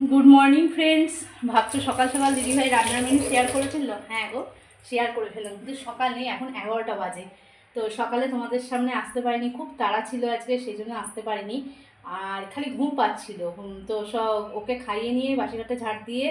Good morning friends ভাবছ সকাল সকাল দিদিভাই রান্নার মেনু শেয়ার করেছিল হ্যাঁ গো শেয়ার করে ফেললাম। কিন্তু সকাল নেই, এখন এগারোটা বাজে। তো সকালে তোমাদের সামনে আসতে পারিনি, খুব তাড়া ছিল আজকে, সেই জন্য আসতে পারিনি। আর খালি ঘুম পাচ্ছিল। তো সব ওকে খাইয়ে নিয়ে বাসিঘাটে ঝাড় দিয়ে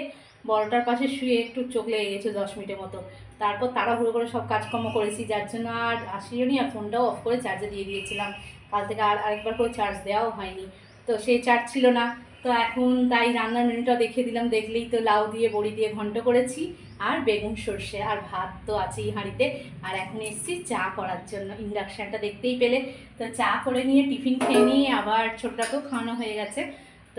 বড়টার পাশে শুয়ে একটু চোখ লেগে গেছে দশ মিনিটের মতো। তারপর তাড়াহুড়ো করে সব কাজকর্ম করেছি, যার জন্য আর আসিও নি, আর ফোনটাও অফ করে চার্জে দিয়ে দিয়েছিলাম। কাল থেকে আর আরেকবার করে চার্জ দেওয়াও হয়নি। তো সেই চার্জ ছিল না। তো এখন তাই রান্নার মেনুটা দেখিয়ে দিলাম, দেখলেই তো লাউ দিয়ে, বড়ি দিয়ে ঘন্ট করেছি, আর বেগুন, সর্ষে আর ভাত তো আছেই হাঁড়িতে। আর এখন এসেছি চা করার জন্য। ইন্ডাকশানটা দেখতেই পেলে। তো চা করে নিয়ে টিফিন খেয়ে নিয়ে আবার ছোটটাকেও খাওয়ানো হয়ে গেছে।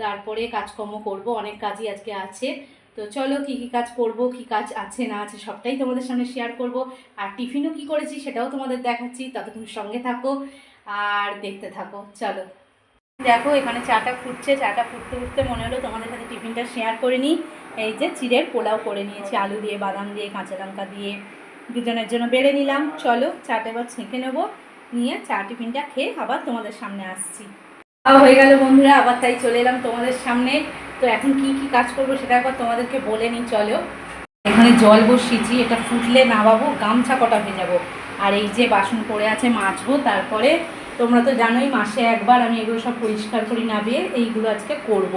তারপরে কাজকর্ম করব, অনেক কাজই আজকে আছে। তো চলো কী কী কাজ করব, কী কাজ আছে, না আছে, সবটাই তোমাদের সামনে শেয়ার করব। আর টিফিনও কী করেছি সেটাও তোমাদের দেখাচ্ছি, ততক্ষণ সঙ্গে থাকো আর দেখতে থাকো, চলো। দেখো, এখানে চাটা ফুটছে, চাটা ফুটতে ফুটতে মনে হলো তোমাদের সাথে টিফিনটা শেয়ার করে নিই। এই যে চিড়ের পোলাও করে নিয়েছি, আলু দিয়ে, বাদাম দিয়ে, কাঁচা লঙ্কা দিয়ে, দুজনের জন্য বেড়ে নিলাম। চলো, চাটা এবার ছেঁকে নেব, নিয়ে চা টিফিনটা খেয়ে আবার তোমাদের সামনে আসছি। হয়ে গেল বন্ধুরা, আবার তাই চলে এলাম তোমাদের সামনে। তো এখন কি কি কাজ করব সেটা একবার তোমাদেরকে বলে নিই, চলো। এখানে জল বসিয়েছি, এটা ফুটলে নামাবো, গামছা কটা ভেজাবো। আর এই যে বাসন পড়ে আছে মাছবো তারপরে তোমরা তো জানোই মাসে একবার আমি এগুলো সব পরিষ্কার করি নাবিয়ে এইগুলো আজকে করব।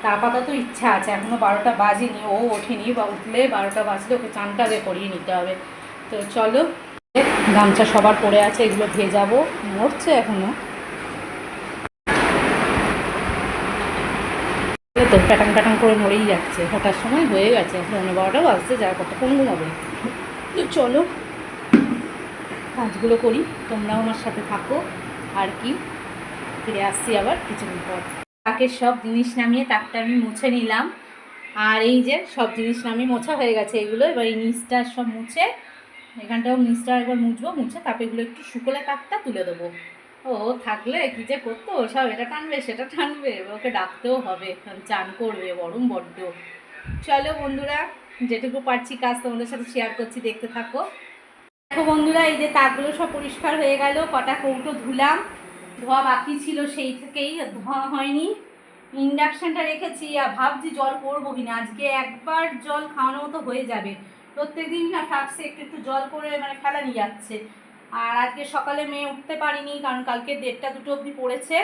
তা আপাতত ইচ্ছা আছে এখনও বারোটা বাজেনি, ও ওঠেনি বা উঠলে বারোটা বাজলে ওকে চানটা আগে করিয়ে নিতে হবে। তো চলো, গামছা সবার পড়ে আছে, এগুলো ভেজাবো, মরছে এখনও তো প্যাটাং প্যাটাং করে মরেই যাচ্ছে। ওটার সময় হয়ে গেছে পনেরো বারোটা বাজতে যা কতক্ষণ ঘুমাবে? তো চলো, কাজগুলো করি, তোমরাও আমার সাথে থাকো, আর কি? ফিরে আসছি আবার কিছুদিন পর। তাকের সব জিনিস নামিয়ে তাকটা আমি মুছে নিলাম। আর এই যে সব জিনিস নামিয়ে মোছা হয়ে গেছে এগুলো, এবার এই নিচটা সব মুছে, এখানটাও নিচটা একবার মুছবো, মুছে তারপরে এগুলো একটু শুকোলে তাকটা তুলে দেবো। ও থাকলে কি যে করতো? সব এটা টানবে, সেটা টানবে, ওকে ডাকতেও হবে। চান করবে, গরম বড্ড। চলো বন্ধুরা, যেটুকু পারছি কাজ তোমাদের সাথে শেয়ার করছি, দেখতে থাকো। দেখো বন্ধুরা, এই যে তাকগুলো সব পরিষ্কার হয়ে গেল, কটা কৌটো ধুলাম। ধোয়া বাকি ছিল সেই থেকেই ধোয়া হয়নি। ইন্ডাকশানটা রেখেছি, আর ভাবছি জল করব কিনা আজকে একবার জল খাওয়ানো মতো হয়ে যাবে। প্রত্যেক দিন না ফ্লাক্সে একটু একটু জল করে মানে ফেলা নিয়ে যাচ্ছে। আর আজকে সকালে মেয়ে উঠতে পারিনি, কারণ কালকে দেড়টা দুটো অবধি পড়েছে।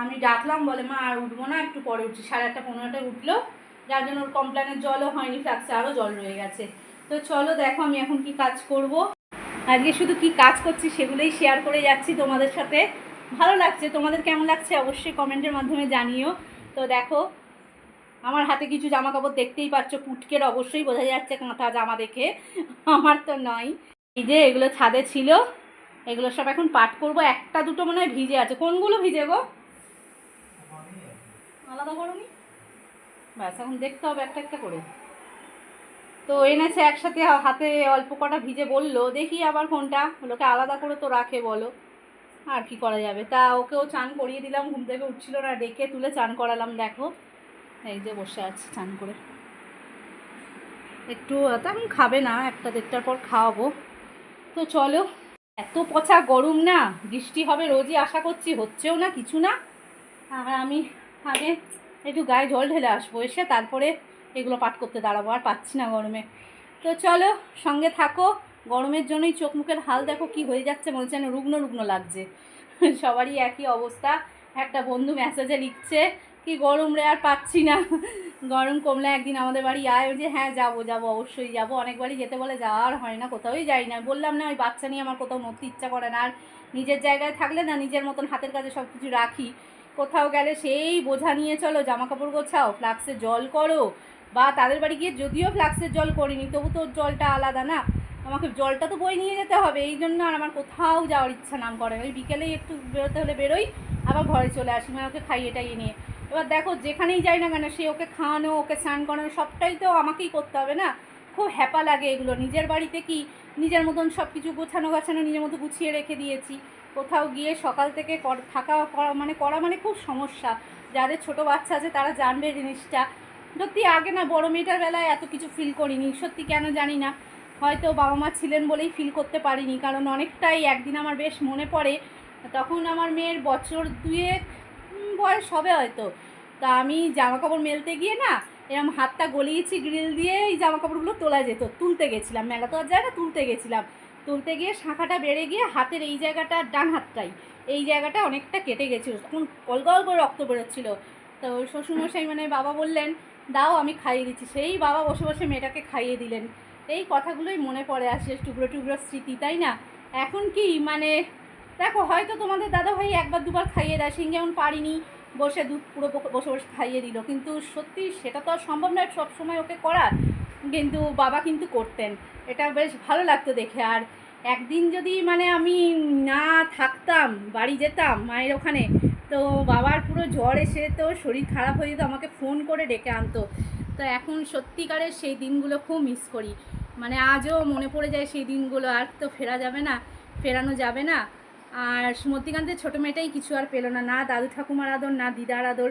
আমি ডাকলাম, বলে, মা, আর উঠবো না, একটু পরে উঠছি। সাড়ে আটটা পনেরোটায় উঠল। যার জন্য ওর কমপ্লেনের জলও হয়নি, ফ্লাক্সে আরও জল রয়ে গেছে। তো চলো, দেখো আমি এখন কি কাজ করব। আজকে শুধু কি কাজ করছি সেগুলোই শেয়ার করে যাচ্ছি তোমাদের সাথে। ভালো লাগছে? তোমাদের কেমন লাগছে? অবশ্যই কমেন্টের মাধ্যমে জানিও। তো দেখো, আমার হাতে কিছু জামা কাপড় দেখতেই পাচ্ছ, পুটকের অবশ্যই বোঝা যাচ্ছে কাঁথা জামা দেখে। আমার তো নয়। এই যে এগুলো ছাদে ছিল, এগুলো সব এখন পাট করব। একটা দুটো মনে হয় ভিজে আছে। কোনগুলো ভিজে গো? আলাদা করনি? ব্যাস, এখন দেখতে হবে একটা একটা করে। তো এনেছে একসাথে হাতে অল্প কটা ভিজে বলল, দেখি আবার কোনটা। ওগুলোকে আলাদা করে তো রাখে, বলো। আর কি করা যাবে? তা ওকেও চান করিয়ে দিলাম, ঘুম থেকে উঠছিল না, ডেকে তুলে চান করালাম, দেখো। এই যে বসে আছে চান করে। একটু তেমন খাবে না, একটা দেড়টার পর খাওয়াবো। তো চলো, এত পচা গরম না, বৃষ্টি হবে রোজই আশা করছি, হচ্ছেও না, কিছু না। আর আমি আগে একটু গায়ে জল ঢেলে আসব এসে, তারপরে এগুলো পাঠ করতে দাঁড়াবো, আর পাচ্ছি না গরমে। তো চলো, সঙ্গে থাকো, গরমের জন্যই চোখ মুখের হাল দেখো কি হয়ে যাচ্ছে মনে হচ্ছে রুগ্ন রুগ্ন লাগছে। সবারই একই অবস্থা, একটা বন্ধু মেসেজে লিখছে কি গরম রে, আর পাচ্ছি না। গরম কমলে একদিন আমাদের বাড়ি আয়। যে হ্যাঁ যাব যাব, অবশ্যই যাব। অনেকবারই যেতে বলে যাওয়ার হয় না কোথাওই যাই না। বললাম না, ওই বাচ্চা নিয়ে আমার কোথাও নড়তে ইচ্ছা করে না। আর নিজের জায়গায় থাকলে না, নিজের মতন হাতের কাছে সব কিছু রাখি। কোথাও গেলে সেই বোঝা নিয়ে চলো জামা কাপড় গোছাও ফ্লাক্সে জল করো। বা তাদের বাড়ি গিয়ে যদিও ফ্লাক্সের জল করিনি, তবু তোর জলটা আলাদা না। আমাকে জলটা তো বই নিয়ে যেতে হবে। এই জন্য আর আমার কোথাও যাওয়ার ইচ্ছা নাম করে। ওই বিকেলেই একটু বেরোতে হলে বেরোই, আবার ঘরে চলে আসি। মানে ওকে খাইয়ে টাইয়ে নিয়ে। এবার দেখো, যেখানেই যাই না কেন, সে ওকে খাওয়ানো, ওকে স্নান করানো, সবটাই তো আমাকেই করতে হবে না? খুব হ্যাপা লাগে এগুলো। নিজের বাড়িতে কি নিজের মতন সব কিছু গোছানো গাছানো নিজের মতো গুছিয়ে রেখে দিয়েছি? কোথাও গিয়ে সকাল থেকে থাকা, করা মানে করা মানে খুব সমস্যা। যাদের ছোট বাচ্চা আছে, তারা জানবে জিনিসটা। সত্যি আগে না বড় মেয়েটার বেলায় এত কিছু ফিল করিনি। সত্যি কেন জানি না। হয়তো বাবা মা ছিলেন বলেই ফিল করতে পারিনি। কারণ অনেকটাই একদিন আমার বেশ মনে পড়ে, তখন আমার মেয়ের বছর দুয়েক বয়স হবে হয়তো। তা আমি জামা কাপড় মেলতে গিয়ে না এরকম হাতটা গলিয়েছি গ্রিল দিয়ে এই জামা কাপড়গুলো তোলা যেত, তুলতে গেছিলাম। মেলা তো আর যায় না, তুলতে গেছিলাম। তুলতে গিয়ে শাঁখাটা বেড়ে গিয়ে হাতের এই জায়গাটা, ডান হাতটাই, এই জায়গাটা অনেকটা কেটে গেছিল। তখন গলগল করে রক্ত বেরোচ্ছিল। তো শ্বশুরমশাই মানে বাবা বললেন, দাও, আমি খাইয়ে দিচ্ছি। সেই বাবা বসে বসে মেয়েটাকে খাইয়ে দিলেন। এই কথাগুলোই মনে পড়ে আসে, টুকরো টুকরো স্মৃতি, তাই না? এখন কি মানে দেখো, হয়তো তোমাদের দাদা ভাই একবার দুবার খাইয়ে দেয়। সিং যেমন পারিনি, বসে দুধ পুরো বসে বসে খাইয়ে দিল। কিন্তু সত্যি সেটা তো আর সম্ভব নয়, সব সময় ওকে করার। কিন্তু বাবা কিন্তু করতেন। এটা বেশ ভালো লাগতো দেখে। আর একদিন যদি মানে আমি না থাকতাম, বাড়ি যেতাম মায়ের ওখানে, তো বাবার পুরো জ্বর এসে তো শরীর খারাপ হয়ে যেত, আমাকে ফোন করে ডেকে আনতো। তো এখন সত্যিকারের সেই দিনগুলো খুব মিস করি। মানে আজও মনে পড়ে যায় সেই দিনগুলো, আর তো ফেরা যাবে না, ফেরানো যাবে না। আর সুমতিকান্তের ছোটো মেয়েটাই কিছু আর পেল না। না দাদু ঠাকুমার আদর, না দিদার আদর।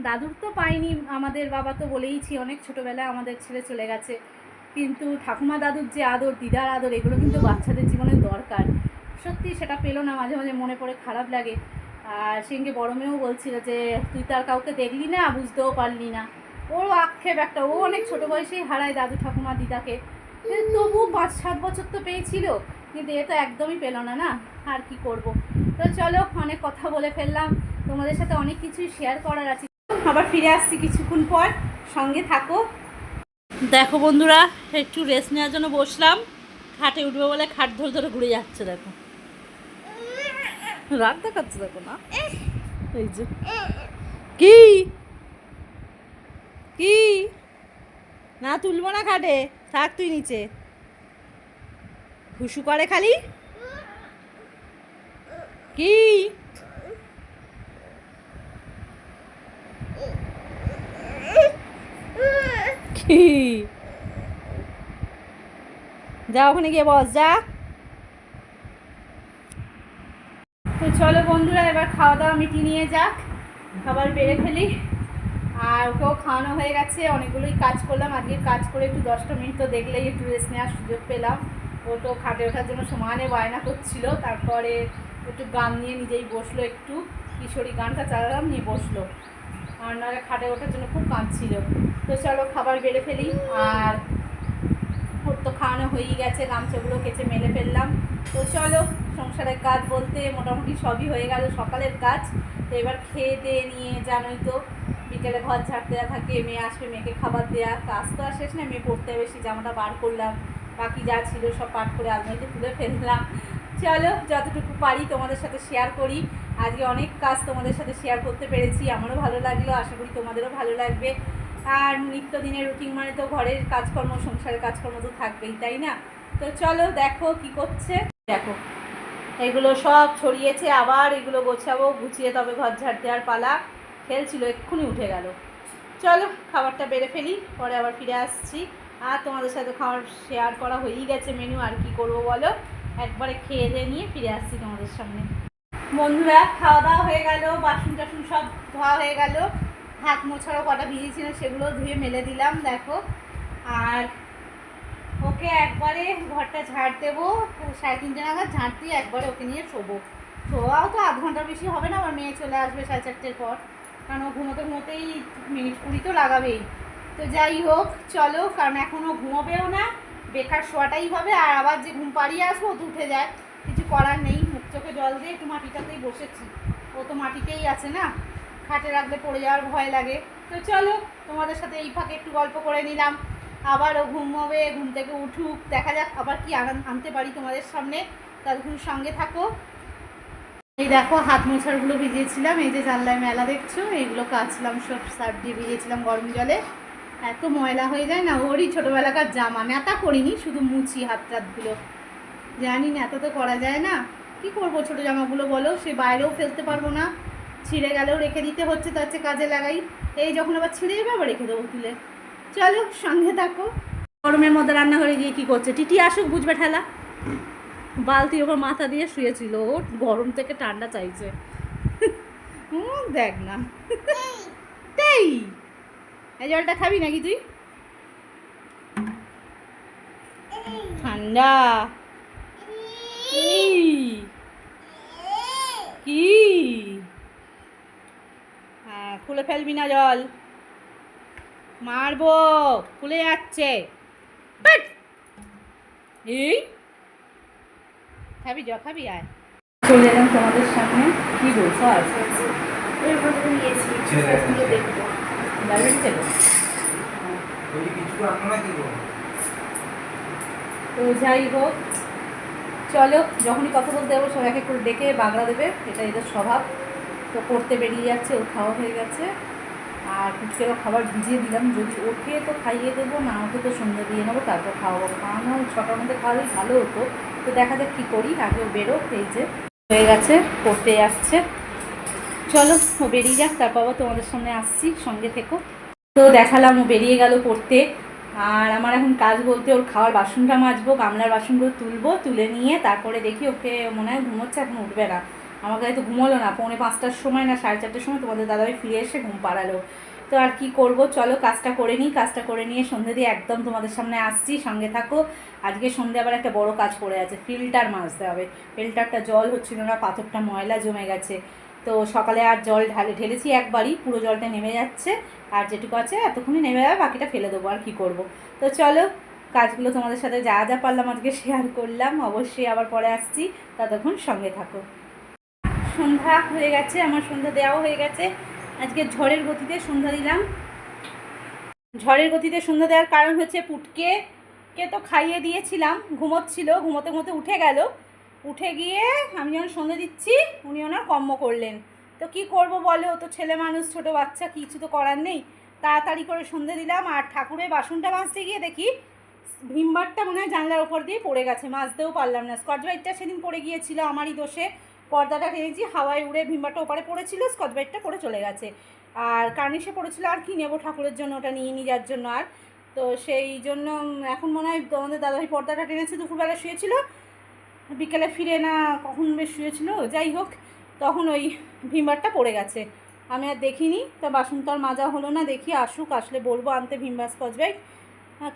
দাদুর তো পাইনি, আমাদের বাবা তো বলেইছি, অনেক ছোটোবেলায় আমাদের ছেলে চলে গেছে। কিন্তু ঠাকুমা দাদুর যে আদর, দিদার আদর, এগুলো কিন্তু বাচ্চাদের জীবনে দরকার। সত্যি সেটা পেল না, মাঝে মাঝে মনে পড়ে খারাপ লাগে। আর সেদিনকে বড় মেয়েও বলছিল যে, তুই তার কাউকে দেখলি না? বুঝতেও পারলি না। ওর আক্ষেপ একটা, ও অনেক ছোটো বয়সেই হারায় দাদু ঠাকুমা দিদাকে। তবু পাঁচ সাত বছর তো পেয়েছিল। কিন্তু এ তো একদমই পেল না না? আর কি করব? তো চলো, অনেক কথা বলে ফেললাম। তোমাদের সাথে অনেক কিছুই শেয়ার করার আছে। আবার ফিরে আসছি কিছুক্ষণ পর। সঙ্গে থাকো। দেখো বন্ধুরা, একটু রেস্ট নেওয়ার জন্য বসলাম। খাটে উঠবে বলে খাট ধরে ধরে ঘুরে যাচ্ছে, দেখো। রাগ দেখাচ্ছে, দেখো না? এই যে। কি? কি? না তুলবো না খাটে? থাক তুই নিচে। হুসু করে খালি? কি? যা ওখানে গিয়ে বস, যা। তো চলো বন্ধুরা, এবার খাওয়া দাওয়া মিটিয়ে নিয়ে যাক। খাবার বেড়ে ফেলি। আর ওকেও খাওয়ানো হয়ে গেছে। অনেকগুলোই কাজ করলাম। আজকে কাজ করে একটু দশটা মিনিট তো দেখলেই একটু রেস্ট নেওয়ার সুযোগ পেলাম। ও তো খাটে ওঠার জন্য সমানে বায়না করছিল, তারপরে একটু গান নিয়ে নিজেই বসল একটু, কিশোরী গানটা চালালাম, নিয়ে বসল। আর নাহলে খাটে ওঠার জন্য খুব কাঁদছিল। তো চলো খাবার বেড়ে ফেলি, আর ওর তো খাওয়ানো হয়েই গেছে, গামছাগুলো কেচে মেলে ফেললাম। তো চলো, সংসারের কাজ বলতে মোটামুটি সবই হয়ে গেল, সকালের কাজ। তো এবার খেয়ে দিয়ে নিয়ে জানোই তো, বিকেলে ঘর ঝাড় দেওয়া থাকে, মেয়ে আসবে, মেয়েকে খাবার দেওয়া কাজ তো আর শেষ না মেয়ে পড়তে বেশি জামাটা বার করলাম। বাকি যা ছিল সব পাঠ করে আলমারিতে তুলে ফেললাম। চলো, যতটুকু পারি তোমাদের সাথে শেয়ার করি। আজকে অনেক কাজ তোমাদের সাথে শেয়ার করতে পেরেছি, আমারও ভালো লাগল, আশা করি তোমাদেরও ভালো লাগবে। আর নিত্যদিনের রুটিন মানে তো ঘরের কাজকর্ম, সংসারের কাজকর্ম তো থাকবেই, তাই না? তো চলো, দেখো কি করছে। দেখো, এগুলো সব ছড়িয়েছে, আবার এগুলো গোছাবো, গুছিয়ে তবে ঘর ঝাড় দেওয়ার পালা। খেলছিল এক্ষুনি উঠে গেল। চলো, খাবারটা বেড়ে ফেলি, পরে আবার ফিরে আসছি। আর তোমাদের সাথে খাবার শেয়ার করা হয়েই গেছে মেনু আর কি করব বলো? একবারে খেয়ে দিয়ে নিয়ে ফিরে আসছি তোমাদের সামনে। বন্ধুরা খাওয়া দাওয়া হয়ে গেল, বাসন টাসন সব ধোয়া হয়ে গেল। হাত মোছারও কটা ভিজেছিল সেগুলো ধুয়ে মেলে দিলাম, দেখো। আর ওকে একবারে ঘরটা ঝাড় দেবো, সাড়ে তিনটে নাগাদ ঝাড় দিয়ে একবারে ওকে নিয়ে শোবো। শোয়াও তো আধ ঘণ্টা বেশি হবে না, আমার মেয়ে চলে আসবে সাড়ে চারটের পর। কারণ ও ঘুমোতে ঘুমোতেই মিনিট কুড়ি তো লাগাবেই। তো যাই হোক, চলো, কারণ এখনও ঘুমোবেও না, বেকার শোয়াটাই হবে, আর আবার যে ঘুম পাড়িয়ে আসব তো উঠে যায়। কিছু করার নেই, মুখ চোখে জল দিয়ে একটু মাটিটাতেই বসেছি। ও তো মাটিতেই আছে না, খাটে রাখলে পড়ে যাওয়ার ভয় লাগে। তো চলো, তোমাদের সাথে এই ফাঁকে একটু গল্প করে নিলাম। আবার ও ঘুমোবে, ঘুম থেকে উঠুক, দেখা যাক আবার কি আনতে পারি তোমাদের সামনে। ততক্ষণ সঙ্গে থাকো। এই দেখো, হাত মোছারগুলো ভিজিয়েছিলাম, এই যে জানলায় মেলা দেখছ, এইগুলো কাচলাম, সব সার্ফ দিয়ে ভিজিয়েছিলাম গরম জলে। এত ময়লা হয়ে যায় না ওরই ছোটোবেলাকার জামা। নেতা করিনি শুধু মুছি হাত টাতগুলো। জানি না এত তো করা যায় না। কি করব ছোটো জামাগুলো বলো? সে বাইরেও ফেলতে পারব না। ছিঁড়ে গেলেও রেখে দিতে হচ্ছে তার চেয়ে কাজে লাগাই। এই যখন আবার ছিঁড়ে যাবে আবার রেখে দেবো তুলে। চলো সঙ্গে থাকো। গরমের মধ্যে রান্নাঘরে গিয়ে কি করছে? টিটি আসুক বুঝবে ঠেলা। বালতি ওপর মাথা দিয়ে শুয়েছিল। ও গরম থেকে ঠান্ডা চাইছে। হুম, দেখ না। তাই। এই জলটা খাবি নাকি তুই? ঠান্ডা। এই কি? হ্যাঁ খুলে ফেলবি না জল। মারবো খুলে যাচ্ছে। বাট! এই। খাবি জ খাবি আয়। চলে এলাম তোমাদের সামনে। কি বলছো আর লাইব্রেরি থেকে তো যাই হোক, চলো, যখনই কথা বলতে যাব সবাই এক করে ডেকে বাগড়া দেবে, এটা এদের স্বভাব। তো করতে বেরিয়ে যাচ্ছে ওর খাওয়া হয়ে গেছে। আর পুচকেরও খাবার ভিজিয়ে দিলাম, যদি ওঠে তো খাইয়ে দেবো, না ওঠে তো সন্ধ্যে দিয়ে নেব, তারপর খাওয়াবো। খাওয়ানো ছটার মধ্যে খাওয়ালেই ভালো হতো। তো দেখা যাক কী করি আগেও বেরো এই যে হয়ে গেছে, পড়তে আসছে। চলো, ও বেরিয়ে যাক, তারপর আবার তোমাদের সামনে আসছি, সঙ্গে থেকো। তো দেখালাম, ও বেরিয়ে গেল পড়তে। আর আমার এখন কাজ বলতে ওর খাওয়ার বাসনটা মাজবো, গামলার বাসনগুলো তুলবো, তুলে নিয়ে তারপরে দেখি ওকে মনে হয় ঘুমোচ্ছে, এখন উঠবে না। আমাকে হয়তো ঘুমোলো না, পৌনে পাঁচটার সময় না সাড়ে চারটার সময় তোমাদের দাদাভাই ফিরে এসে ঘুম পাড়ালো। তো আর কি করব, চলো কাজটা করে নিই, কাজটা করে নিয়ে সন্ধ্যে দিয়ে একদম তোমাদের সামনে আসছি, সঙ্গে থাকো। আজকে সন্ধ্যে আবার একটা বড় কাজ পড়ে আছে, ফিল্টার মাজতে হবে। ফিল্টারটা জল হচ্ছিল না, পাথরটা ময়লা জমে গেছে। তো সকালে আর জল ঢালে, ঢেলেছি একবারই, পুরো জলটা নেমে যাচ্ছে। আর যেটুকু আছে এতক্ষণই নেমে যাবে, বাকিটা ফেলে দেবো, আর কি করব। তো চলো, কাজগুলো তোমাদের সাথে যা যা পারলাম আজকে শেয়ার করলাম, অবশ্যই আবার পরে আসছি। ততক্ষণ সঙ্গে থাকো। সন্ধ্যা হয়ে গেছে, আমার সন্ধ্যা দেওয়াও হয়ে গেছে। আজকে ঝড়ের গতিতে সন্ধ্যা দিলাম। ঝড়ের গতিতে সন্ধ্যা দেওয়ার কারণ হচ্ছে পুটকে, কে তো খাইয়ে দিয়েছিলাম। ঘুমোচ্ছিল, ঘুমোতে ঘুমোতে উঠে গেল। উঠে গিয়ে আমি যখন সন্ধ্যে দিচ্ছি, উনি ওনার কর্ম করলেন। তো কি করব বলো? ও তো ছেলে মানুষ, ছোট বাচ্চা, কিছু তো করার নেই। তাড়াতাড়ি করে সন্ধে দিলাম আর ঠাকুরের বাসনটা মাজতে গিয়ে দেখি, ভিমবারটা মনে হয় জানলার ওপর দিয়ে পড়ে গেছে, মাজতেও পারলাম না। স্কচ ব্রাইটটা সেদিন পড়ে গিয়েছিল, আমারই দোষে। পর্দাটা টেনেছি হাওয়ায় উড়ে ভিমবারটা ওপারে পড়েছিল স্কচ ব্রাইটটা পড়ে চলে গেছে। আর কার্নিশে পড়েছিল, আর কি নেব ঠাকুরের জন্য? ওটা নিয়ে নিয়ে যাওয়ার জন্য আর। তো সেই জন্য এখন মনে হয় আমাদের দাদাভাই পর্দাটা টেনেছে, দুপুরবেলা শুয়েছিল। বিকেলে ফিরে না কখন বেশ শুয়েছিল? যাই হোক, তখন ওই ভিমবারটা পড়ে গেছে। আমি আর দেখিনি, তা বাসন তো আর মাজা হলো না, দেখি আসুক, আসলে বলব আনতে ভিমবার স্কচ ব্রাইট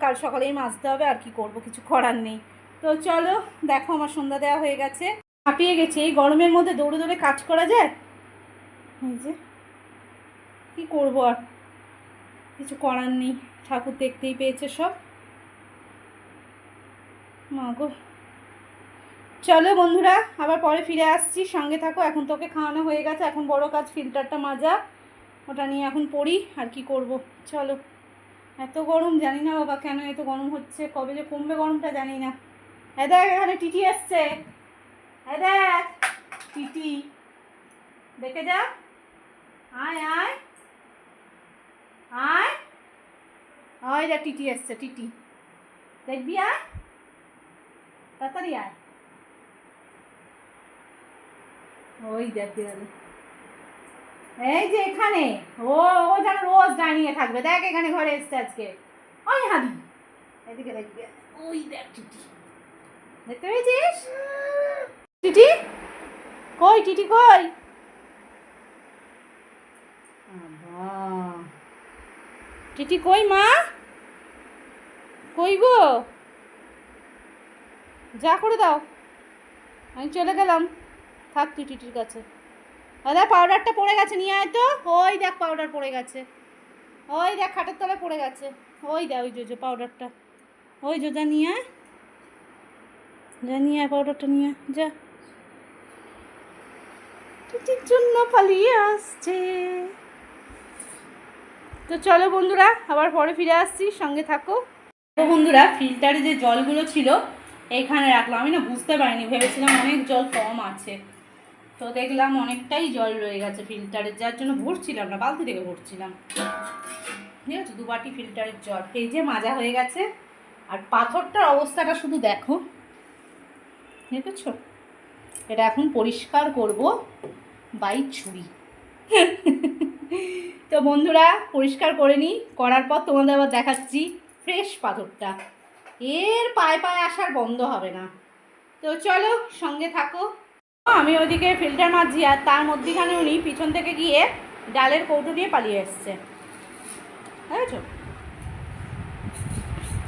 কাল সকালেই মাজতে হবে, আর কি করব, কিছু করার নেই। তো চলো, দেখো আমার সন্ধ্যা দেওয়া হয়ে গেছে। হাঁপিয়ে গেছে, এই গরমের মধ্যে দৌড়ে দৌড়ে কাজ করা যায়? এই যে, কী করব আর? কিছু করার নেই, ঠাকুর দেখতেই পেয়েছে সব। মা গো। চলো বন্ধুরা, আবার পরে ফিরে আসছি। সঙ্গে থাকো, এখন তোকে খাওয়ানো হয়ে গেছে। এখন বড় কাজ, ফিল্টারটা মাজা। ওটা নিয়ে এখন পড়ি, আর কি করব। চলো। এত গরম, জানি না বাবা কেন এত গরম হচ্ছে, কবে যে কমবে গরমটা জানি না। হ্যাঁ দেখ, এখানে টিটি আসছে হ্যাঁ দেখ, টিটি। দেখে যা। আয় আয়। আয়। আয় যা টিটি আসছে টিটি। দেখবি, আয়। তাড়াতাড়ি আয়। ওই দেখ এই যে এখানে ও ও যেন রোজ দাঁড়িয়ে থাকবে। দেখ এখানে ঘরে এসছে আজকে। ওই হাবি এদিকে দেখবি ওই দেখ টিটি। দেখতে পেয়েছিস? টিটি? কই টিটি কই। টিটি কই মা? কই গো? যা করে দাও। আমি চলে গেলাম। থাক তুই টিটির কাছে। দাদা পাউডারটা পড়ে গেছে, নিয়ে আয় তো। ওই দেখ পাউডার পড়ে গেছে। ওই দেখ, খাটের তলায় পড়ে গেছে। ওই দেখ, ওই যে পাউডারটা ওই যা নিয়ে আয়। যা, নিয়ে আয় পাউডারটা নিয়ে আয়। যা। টিটির জন্য পালিয়ে আসছে। তো চলো বন্ধুরা, আবার পরে ফিরে আসছি। সঙ্গে থাকো। তো বন্ধুরা ফিল্টারে যে জলগুলো ছিল, এখানে রাখলাম। আমি না বুঝতে পারিনি, ভেবেছিলাম অনেক জল কম আছে। তো দেখলাম অনেকটাই জল রয়ে গেছে ফিল্টারের যার জন্য ভরছিলাম না, বালতি থেকে ভরছিলাম। ঠিক আছে দু বাটি ফিল্টারের জল। এই যে মাজা হয়ে গেছে, আর পাথরটার অবস্থাটা শুধু দেখো। দেখেছ? এটা এখন পরিষ্কার করব বাই ছুরি। তো বন্ধুরা, পরিষ্কার করে নিই। করার পর তোমাদের আবার দেখাচ্ছি ফ্রেশ পাথরটা। এর পায়ে পায়ে আসার বন্ধ হবে না। তো চলো সঙ্গে থাকো। আমি ওইদিকে ফিল্টার মারছি আর তার মধ্যেখানে উনি পিছন থেকে গিয়ে ডালের কৌটো দিয়ে পালিয়ে এসছে। বুঝেছ?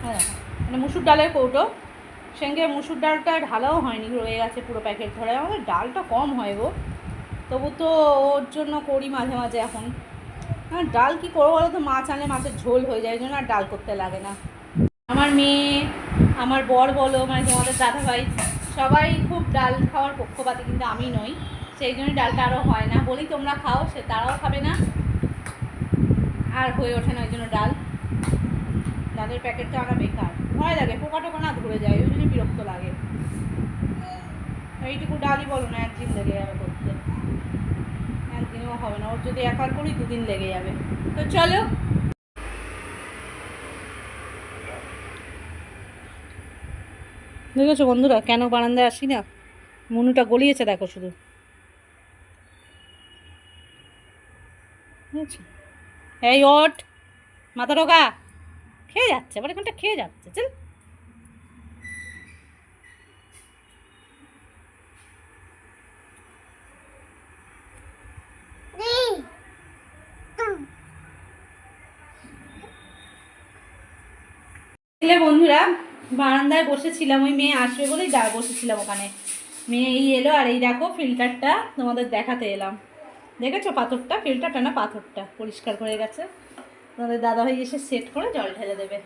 হ্যাঁ মানে মুসুর ডালের কৌটো। সঙ্গে মুসুর ডালটা ঢালাও হয়নি, রয়ে গেছে পুরো প্যাকেট ধরে। আমাদের ডালটা কম হয় গো। তবু তো ওর জন্য করি মাঝে মাঝে এখন। আর ডাল কি করব বলো তো? মাছ আনলে মাছের ঝোল হয়ে যায় জন্য আর ডাল করতে লাগে না। আমার মেয়ে, আমার বর বলো মানে তোমাদের দাদাভাই সবাই খুব ডাল খাওয়ার পক্ষপাতি, কিন্তু আমি নই। সেই জন্য ডালটা আরও হয় না। বলি, তোমরা খাও, সে তারাও খাবে না। আর হয়ে ওঠে না, ওই জন্য ডাল। ডালের প্যাকেটটা আনা বেকার। ভয় লাগে, পোকা টোকা না ধরে যায়, ওই জন্য বিরক্ত লাগে। এইটুকু ডালই বলো না, একদিন লেগে যাবে করতে। একদিনও হবে না, ওর যদি একবার করি, দুদিন লেগে যাবে। তো চলো দেখেছ বন্ধুরা? কেন বারান্দায় আসি না? মনুটা গলিয়েছে, দেখো শুধু। এই ওট মাথা ঢোকা। খেয়ে যাচ্ছে আবার এখানটা খেয়ে যাচ্ছে, চল। বন্ধুরা বারান্দায় বসেছিলাম, ওই মেয়ে আসবে বলেই দা বসেছিলাম ওখানে। মেয়ে এই এলো আর এই দেখো ফিল্টারটা তোমাদের দেখাতে এলাম। দেখেছ পাথরটা? ফিল্টারটা না পাথরটা? পরিষ্কার করে গেছে। তোমাদের দাদাভাই এসে সেট করে জল ঢেলে দেবে।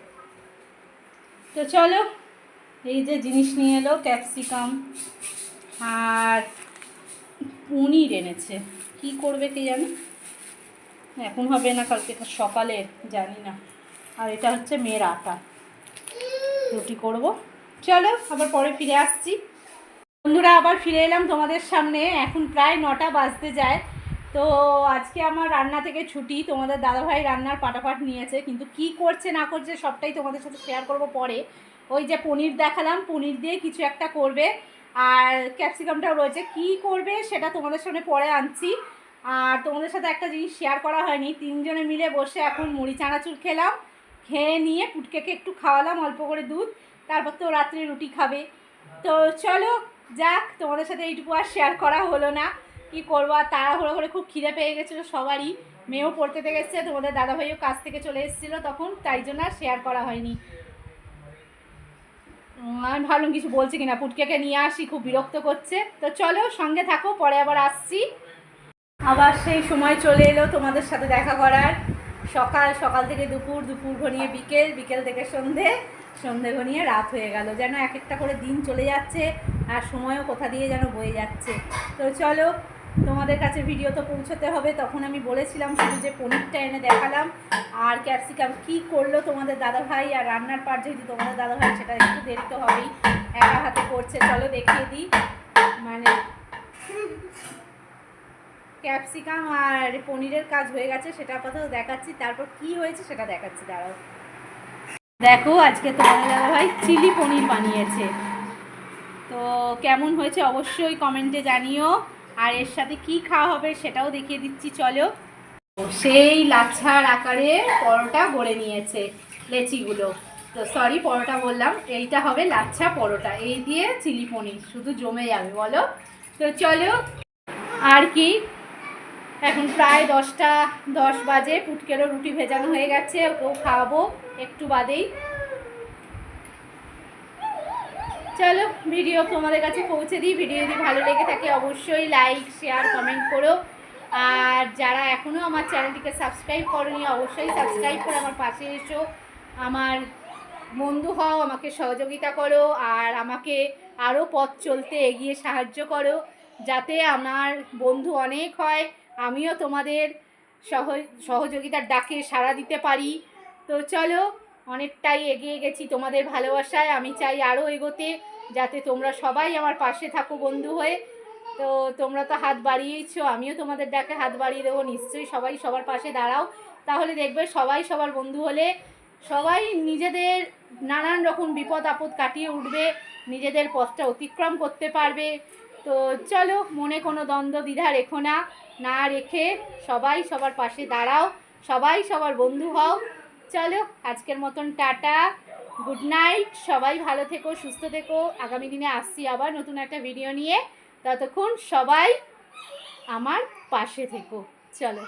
তো চলো, এই যে জিনিস নিয়ে এলো ক্যাপসিকাম আর পনির এনেছে। কি করবে কে জানি? এখন হবে না, কালকে সকালে, জানি না। আর এটা হচ্ছে মেয়ের আটা। রুটি করব। চলো, আবার পরে ফিরে আসছি। বন্ধুরা, আবার ফিরে এলাম তোমাদের সামনে। এখন প্রায় নটা বাজতে যায়। তো আজকে আমার রান্না থেকে ছুটি। তোমাদের দাদাভাই রান্নার পাটাপাট নিয়েছে। কিন্তু কি করছে, না করছে, সবটাই তোমাদের সাথে শেয়ার করব পরে। ওই যে পনির দেখালাম। পনির দিয়ে কিছু একটা করবে। আর ক্যাপসিকামটাও রয়েছে। কি করবে, সেটা তোমাদের সামনে পরে আনছি। আর তোমাদের সাথে একটা জিনিস শেয়ার করা হয়নি। তিনজনে মিলে বসে এখন মুড়ি চানাচুর খেলাম। খেয়ে নিয়ে পুটকেকে একটু খাওয়ালাম, অল্প করে দুধ। তারপর তো রাত্রে রুটি খাবে। তো চলো, যাক, তোমাদের সাথে এইটুকু আর শেয়ার করা হলো না। কি করব, আর তাড়াহুড়ো করে খুব খিদে পেয়ে গেছিল সবারই। মেয়েও পড়তে থেকে এসছে তোমাদের দাদাভাইও কাজ থেকে চলে এসেছিল তখন, তাই জন্য আর শেয়ার করা হয়নি। আমি ভাবলাম কিছু বলছি কিনা, পুটকেকে নিয়ে আসি, খুব বিরক্ত করছে। তো চলো, সঙ্গে থাকো, পরে আবার আসছি। আবার সেই সময় চলে এলো তোমাদের সাথে দেখা করার। সকাল সকাল থেকে দুপুর দুপুর ঘনিয়ে বিকেল বিকেল থেকে সন্ধে সন্ধে ঘনিয়ে রাত হয়ে গেল। যেন এক একটা করে দিন চলে যাচ্ছে আর সময়ও কোথা দিয়ে যেন বয়ে যাচ্ছে। তো চলো, তোমাদের কাছে ভিডিও তো পৌঁছতে হবে। তখন আমি বলেছিলাম শুধু যে পনিরটা এনে দেখালাম। আর ক্যাপসিকাম কি করল তোমাদের দাদাভাই? আর রান্নার পার যেহেতু তোমাদের দাদাভাই, সেটা একটু দেরি তো হবেই। একা হাতে করছে। চলো দেখিয়ে দিই। মানে ক্যাপসিকাম আর পনিরের কাজ হয়ে গেছে, সেটা আপাতত দেখাচ্ছি। তারপর কি হয়েছে সেটা দেখাচ্ছি, দাঁড়াও। দেখো, আজকে তোমাদের দাদাভাই চিলি পনির বানিয়েছে। তো কেমন হয়েছে অবশ্যই কমেন্টে জানিও। আর এর সাথে কি খাওয়া হবে সেটাও দেখিয়ে দিচ্ছি, চলো। সেই লাচ্ছার আকারে পরোটা গড়ে নিয়েছে লেচিগুলো। তো সরি পরোটা বললাম, এইটা হবে লাচ্ছা পরোটা। এই দিয়ে চিলি পনির, শুধু জমে যাবে, বলো। তো চলো, আর কি? এখন প্রায় দশটা, দশ বাজে পুটকেরও রুটি ভেজানো হয়ে গেছে, ও খাওয়াবো একটু বাদেই। চলো, ভিডিও তোমাদের কাছে পৌঁছে দিই। ভিডিও যদি ভালো লেগে থাকে অবশ্যই লাইক শেয়ার কমেন্ট করো। আর যারা এখনও আমার চ্যানেলটিকে সাবস্ক্রাইব করনি, অবশ্যই সাবস্ক্রাইব করে আমার পাশে এসো। আমার বন্ধু হও, আমাকে সহযোগিতা করো আর আমাকে আরও পথ চলতে এগিয়ে সাহায্য করো, যাতে আমার বন্ধু অনেক হয়। আমিও তোমাদের সহ সহযোগিতার ডাকে সাড়া দিতে পারি। তো চলো, অনেকটাই এগিয়ে গেছি তোমাদের ভালোবাসায়। আমি চাই আরও এগোতে, যাতে তোমরা সবাই আমার পাশে থাকো বন্ধু হয়ে। তো তোমরা তো হাত বাড়িয়েছো আমিও তোমাদের ডাকে হাত বাড়িয়ে দেবো। নিশ্চয়ই সবাই সবার পাশে দাঁড়াও। তাহলে দেখবে সবাই সবার বন্ধু হলে সবাই নিজেদের নানান রকম বিপদ আপদ কাটিয়ে উঠবে, নিজেদের পথটা অতিক্রম করতে পারবে। তো চলো, মনে কোনো দ্বন্দ্ব, দ্বিধা রেখো না। না রেখে সবাই সবার পাশে দাঁড়াও, সবাই সবার বন্ধু হও। চলো, আজকের মতন টাটা, গুড নাইট, সবাই ভালো থেকো, সুস্থ থেকো। আগামী দিনে আসছি আবার নতুন একটা ভিডিও নিয়ে। ততক্ষণ সবাই আমার পাশে থেকো। চলো।